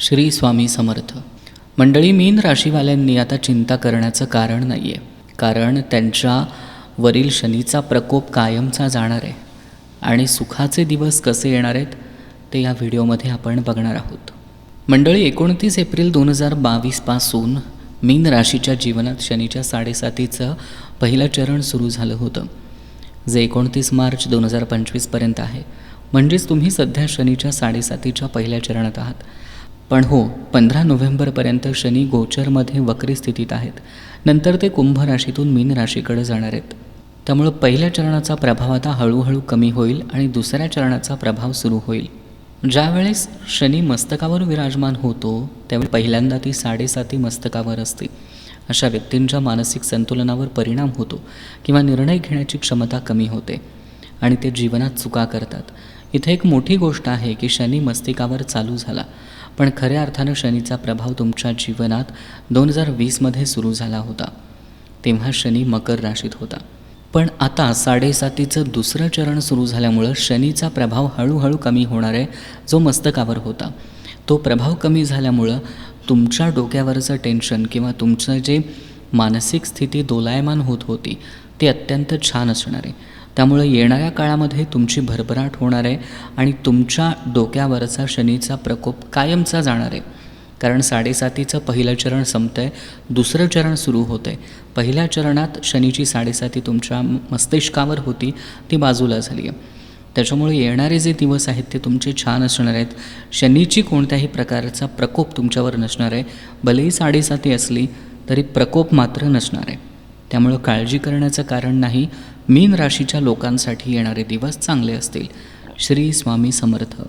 श्री स्वामी समर्थ. मंडळी मीन राशीवाल्यांनी आता चिंता करण्याचं कारण नाही आहे कारण त्यांच्या वरील शनीचा प्रकोप कायमचा जाणार आहे. आणि सुखाचे दिवस कसे येणार आहेत ते या व्हिडिओमध्ये आपण बघणार आहोत. मंडळी एकोणतीस एप्रिल दोन हजार बावीसपासून मीन राशीच्या जीवनात शनीच्या साडेसातीचं पहिलं चरण सुरू झालं होतं. जे एकोणतीस मार्च दोन हजार पंचवीसपर्यंत आहे. म्हणजेच तुम्ही सध्या शनीच्या साडेसातीच्या पहिल्या चरणात आहात. पण हो पंधरा नोव्हेंबरपर्यंत शनी गोचरमध्ये वक्री स्थितीत आहेत. नंतर ते कुंभ राशीतून मीन राशीकडे जाणार आहेत. त्यामुळं पहिल्या चरणाचा प्रभाव आता हळूहळू कमी होईल आणि दुसऱ्या चरणाचा प्रभाव सुरू होईल. ज्यावेळेस शनी मस्तकावर विराजमान होतो त्यावेळी पहिल्यांदा ती साडेसाती मस्तकावर असते. अशा व्यक्तींच्या मानसिक संतुलनावर परिणाम होतो किंवा निर्णय घेण्याची क्षमता कमी होते आणि ते जीवनात चुका करतात. इथे एक मोठी गोष्ट आहे की शनी मस्तिकावर चालू झाला. पण खऱ्या अर्थानं शनीचा प्रभाव तुमच्या जीवनात दोन हजार वीसमध्ये सुरू झाला होता. तेव्हा शनी मकर राशीत होता. पण आता साडेसातीचं दुसरं चरण सुरू झाल्यामुळं शनीचा प्रभाव हळूहळू कमी होणार आहे जो मस्तकावर होता तो प्रभाव कमी झाल्यामुळं तुमच्या डोक्यावरचं टेन्शन किंवा तुमचं जे मानसिक स्थिती दोलायमान होत होती ती अत्यंत छान असणार. आहे त्यामुळे येणाऱ्या काळामध्ये तुमची भरभराट होणार आहे आणि तुमच्या डोक्यावरचा शनीचा प्रकोप कायमचा जाणार आहे. कारण साडेसातीचं पहिलं चरण संपतं आहे दुसरं चरण सुरू होतं आहे पहिल्या चरणात शनीची साडेसाती तुमच्या मस्तिष्कावर होती ती बाजूला झाली आहे. त्याच्यामुळे येणारे जे दिवस आहेत ते तुमचे छान असणार आहेत. शनीची कोणत्याही प्रकारचा प्रकोप तुमच्यावर नसणार आहे. भलेही साडेसाती असली तरी प्रकोप मात्र नसणार आहे. त्यामुळं काळजी करण्याचं कारण नाही मीन राशीच्या लोकांसाठी येणारे दिवस चांगले असतील. श्री स्वामी समर्थ.